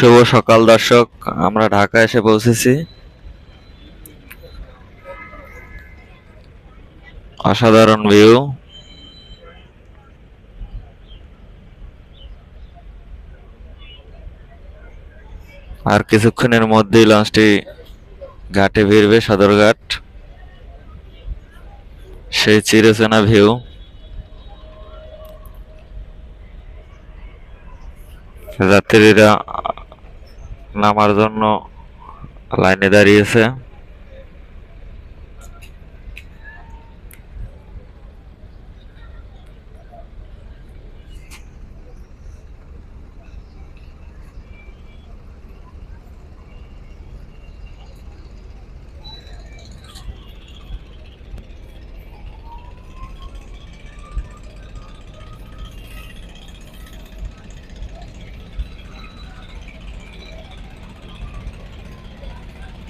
শুভ সকাল, দর্শক। আমরা ঢাকা এসে পৌঁছেছি। অসাধারণ ভিউ আর কিছুক্ষণের মধ্যেই লঞ্চটি ঘাটে ভিড়বে সদরঘাট। সেই চিরচেনা ভিউ যাত্রীরা নামার জন্য লাইনে দাঁড়িয়েছে।